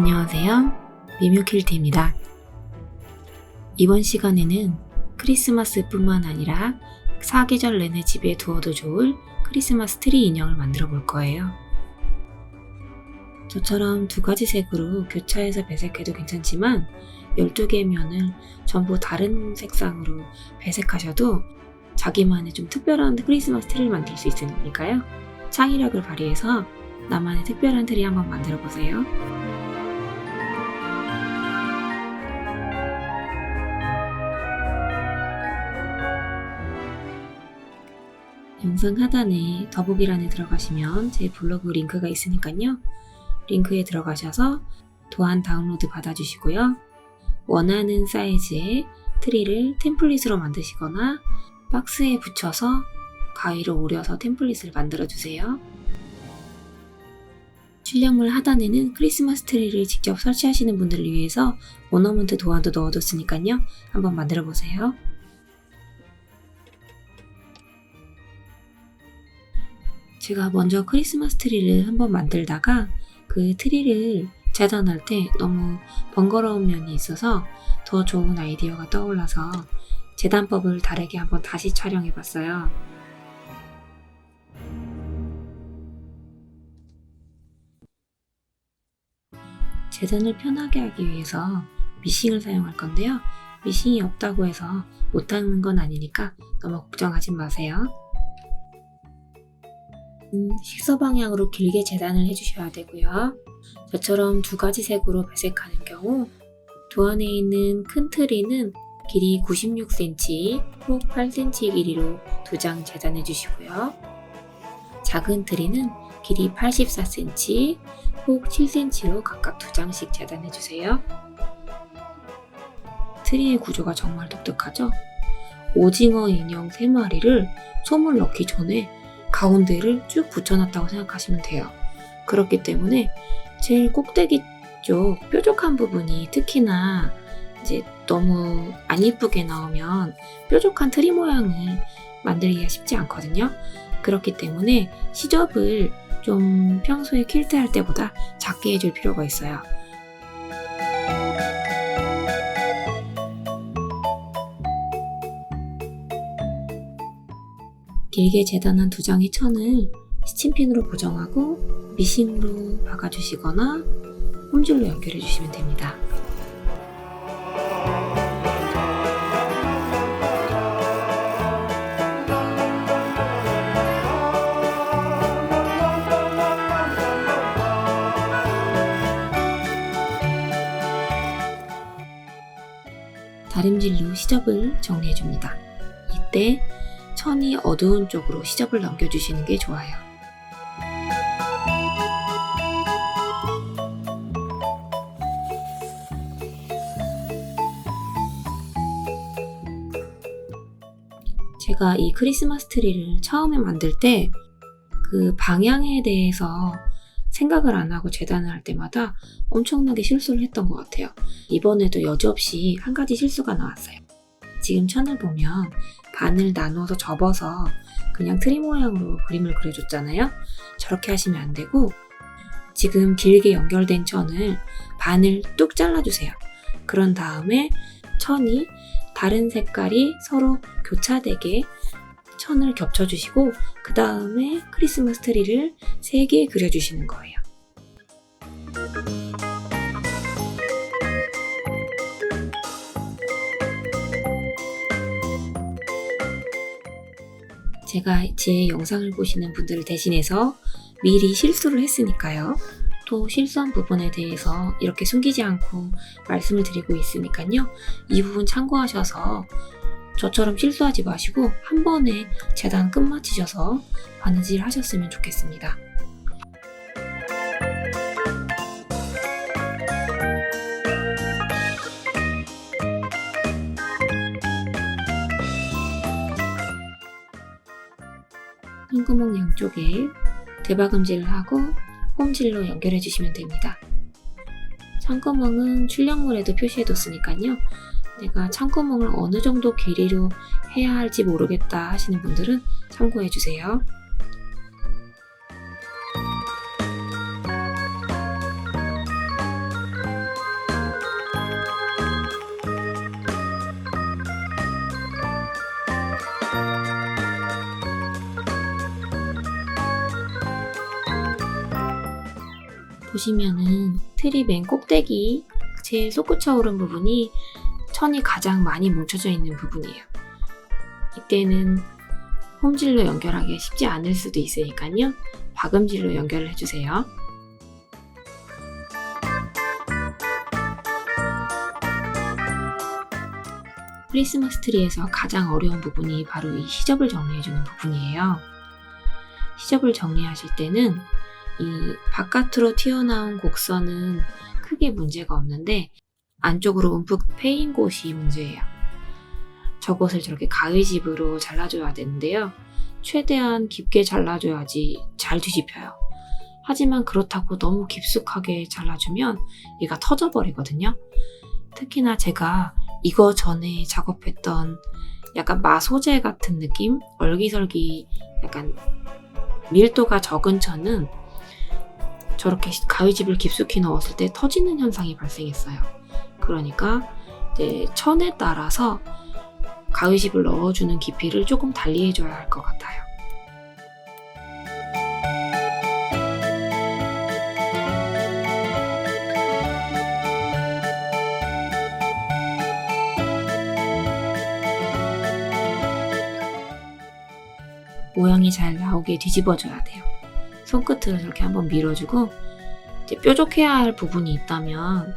안녕하세요. 미묘킬트입니다. 이번 시간에는 크리스마스뿐만 아니라 사계절 내내 집에 두어도 좋을 크리스마스 트리 인형을 만들어 볼 거예요. 저처럼 두 가지 색으로 교차해서 배색해도 괜찮지만 12개의 면을 전부 다른 색상으로 배색하셔도 자기만의 좀 특별한 크리스마스 트리를 만들 수 있으니까요. 창의력을 발휘해서 나만의 특별한 트리 한번 만들어 보세요. 영상 하단에 더보기란에 들어가시면 제 블로그 링크가 있으니까요. 링크에 들어가셔서 도안 다운로드 받아주시고요. 원하는 사이즈의 트리를 템플릿으로 만드시거나 박스에 붙여서 가위로 오려서 템플릿을 만들어주세요. 출력물 하단에는 크리스마스 트리를 직접 설치하시는 분들을 위해서 오너먼트 도안도 넣어뒀으니까요. 한번 만들어보세요. 제가 먼저 크리스마스 트리를 한번 만들다가 그 트리를 재단할 때 너무 번거로운 면이 있어서 더 좋은 아이디어가 떠올라서 재단법을 다르게 한번 다시 촬영해 봤어요. 재단을 편하게 하기 위해서 미싱을 사용할 건데요. 미싱이 없다고 해서 못하는 건 아니니까 너무 걱정하지 마세요. 음, 식서 방향으로 길게 재단을 해주셔야 되고요. 저처럼 두 가지 색으로 배색하는 경우 도안에 있는 큰 트리는 길이 96cm, 폭 8cm 길이로 두 장 재단해 주시고요. 작은 트리는 길이 84cm, 폭 7cm로 각각 두 장씩 재단해 주세요. 트리의 구조가 정말 독특하죠? 오징어 인형 3마리를 솜을 넣기 전에 가운데를 쭉 붙여놨다고 생각하시면 돼요. 그렇기 때문에 제일 꼭대기 쪽 뾰족한 부분이 특히나 이제 너무 안 이쁘게 나오면 뾰족한 트리 모양을 만들기가 쉽지 않거든요. 그렇기 때문에 시접을 좀 평소에 퀼트 할 때보다 작게 해줄 필요가 있어요. 길게 재단한 두 장의 천을 스친핀으로 고정하고 미싱으로 박아주시거나 홈줄로 연결해 주시면 됩니다. 다림질로 시접을 정리해 줍니다. 이때 천이 어두운 쪽으로 시접을 넘겨주시는 게 좋아요. 제가 이 크리스마스 트리를 처음에 만들 때 그 방향에 대해서 생각을 안 하고 재단을 할 때마다 엄청나게 실수를 했던 것 같아요. 이번에도 여지없이 한 가지 실수가 나왔어요. 지금 천을 보면 반을 나누어서 접어서 그냥 트리 모양으로 그림을 그려줬잖아요. 저렇게 하시면 안 되고 지금 길게 연결된 천을 반을 뚝 잘라주세요. 그런 다음에 천이 다른 색깔이 서로 교차되게 천을 겹쳐주시고 그 다음에 크리스마스 트리를 3개 그려주시는 거예요. 제가 제 영상을 보시는 분들을 대신해서 미리 실수를 했으니까요. 또 실수한 부분에 대해서 이렇게 숨기지 않고 말씀을 드리고 있으니까요. 이 부분 참고하셔서 저처럼 실수하지 마시고 한 번에 재단 끝마치셔서 바느질 하셨으면 좋겠습니다. 흰구멍 양쪽에 대박음질을 하고 홈질로 연결해 주시면 됩니다. 창구멍은 출력물에도 표시해 뒀으니까요. 내가 창구멍을 어느 정도 길이로 해야 할지 모르겠다 하시는 분들은 참고해 주세요. 보시면은 트리 맨 꼭대기 제일 솟구쳐 오른 부분이 천이 가장 많이 뭉쳐져 있는 부분이에요. 이때는 홈질로 연결하기 쉽지 않을 수도 있으니까요. 박음질로 연결을 해주세요. 크리스마스 트리에서 가장 어려운 부분이 바로 이 시접을 정리해주는 부분이에요. 시접을 정리하실 때는 이 바깥으로 튀어나온 곡선은 크게 문제가 없는데 안쪽으로 움푹 패인 곳이 문제예요. 저것을 저렇게 가위집으로 잘라줘야 되는데요. 최대한 깊게 잘라줘야지 잘 뒤집혀요. 하지만 그렇다고 너무 깊숙하게 잘라주면 얘가 터져버리거든요. 특히나 제가 이거 전에 작업했던 약간 마소재 같은 느낌? 얼기설기 약간 밀도가 적은 천은 저렇게 가위집을 깊숙이 넣었을 때 터지는 현상이 발생했어요. 그러니까 이제 천에 따라서 가위집을 넣어주는 깊이를 조금 달리 해줘야 할 것 같아요. 모양이 잘 나오게 뒤집어줘야 돼요. 손끝을 이렇게 한번 밀어주고 이제 뾰족해야 할 부분이 있다면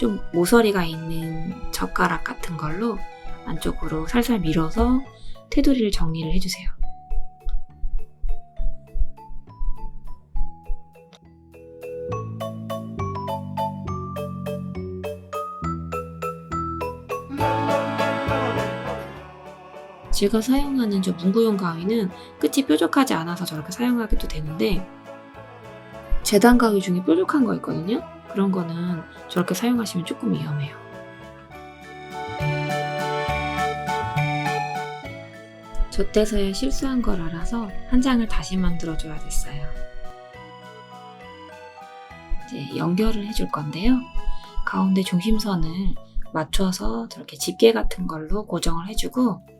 좀 모서리가 있는 젓가락 같은 걸로 안쪽으로 살살 밀어서 테두리를 정리를 해주세요. 제가 사용하는 저 문구용 가위는 끝이 뾰족하지 않아서 저렇게 사용하기도 되는데 재단 가위 중에 뾰족한 거 있거든요. 그런 거는 저렇게 사용하시면 조금 위험해요. 저 때서야 실수한 걸 알아서 한 장을 다시 만들어줘야 됐어요. 이제 연결을 해줄 건데요. 가운데 중심선을 맞춰서 저렇게 집게 같은 걸로 고정을 해주고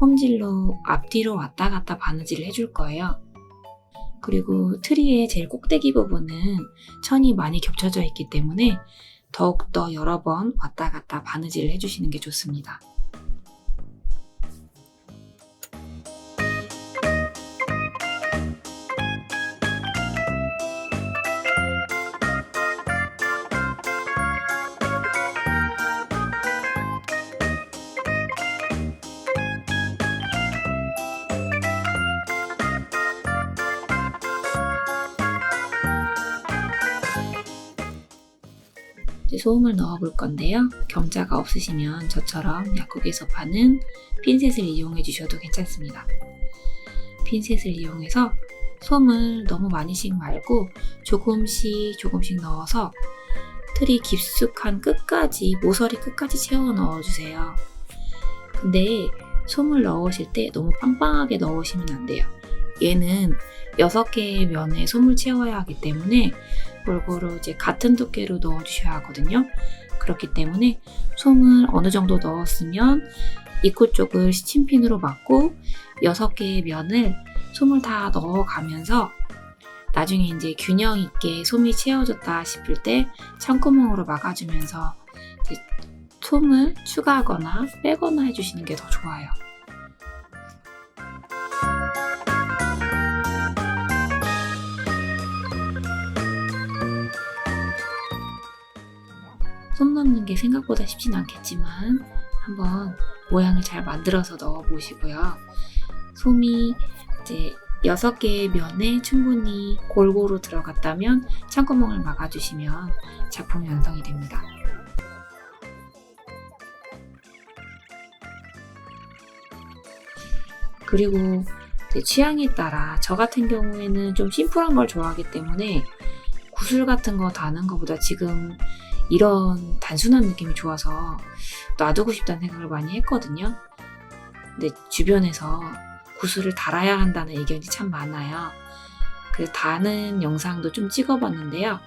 홈질로 앞뒤로 왔다 갔다 바느질을 해줄 거예요. 그리고 트리의 제일 꼭대기 부분은 천이 많이 겹쳐져 있기 때문에 더욱더 여러 번 왔다 갔다 바느질을 해주시는 게 좋습니다. 소음을 넣어 볼 건데요. 경자가 없으시면 저처럼 약국에서 파는 핀셋을 이용해 주셔도 괜찮습니다. 핀셋을 이용해서 솜을 너무 많이씩 말고 조금씩 조금씩 넣어서 틀이 깊숙한 끝까지 모서리 끝까지 채워 넣어 주세요. 근데 솜을 넣으실 때 너무 빵빵하게 넣으시면 안 돼요. 얘는 6개의 면에 솜을 채워야 하기 때문에 골고루 이제 같은 두께로 넣어주셔야 하거든요. 그렇기 때문에 솜을 어느 정도 넣었으면 입구 쪽을 시침핀으로 막고 6개의 면을 솜을 다 넣어가면서 나중에 이제 균형 있게 솜이 채워졌다 싶을 때 창구멍으로 막아주면서 솜을 추가하거나 빼거나 해주시는 게 더 좋아요. 게 생각보다 쉽진 않겠지만 한번 모양을 잘 만들어서 넣어 보시고요. 솜이 이제 6개의 면에 충분히 골고루 들어갔다면 창구멍을 막아주시면 작품이 완성이 됩니다. 그리고 취향에 따라 저 같은 경우에는 좀 심플한 걸 좋아하기 때문에 구슬 같은 거 다는 것보다 지금 이런 단순한 느낌이 좋아서 놔두고 싶다는 생각을 많이 했거든요. 근데 주변에서 구슬을 달아야 한다는 의견이 참 많아요. 그래서 다는 영상도 좀 찍어봤는데요.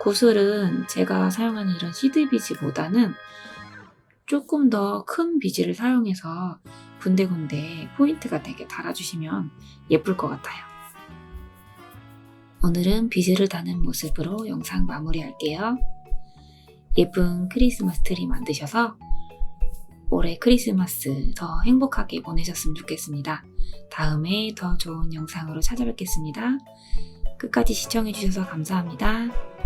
구슬은 제가 사용하는 이런 시드 비즈보다는 조금 더 큰 비즈를 사용해서 군데군데 포인트가 되게 달아주시면 예쁠 것 같아요. 오늘은 비즈를 다는 모습으로 영상 마무리할게요. 예쁜 크리스마스 트리 만드셔서 올해 크리스마스 더 행복하게 보내셨으면 좋겠습니다. 다음에 더 좋은 영상으로 찾아뵙겠습니다. 끝까지 시청해주셔서 감사합니다.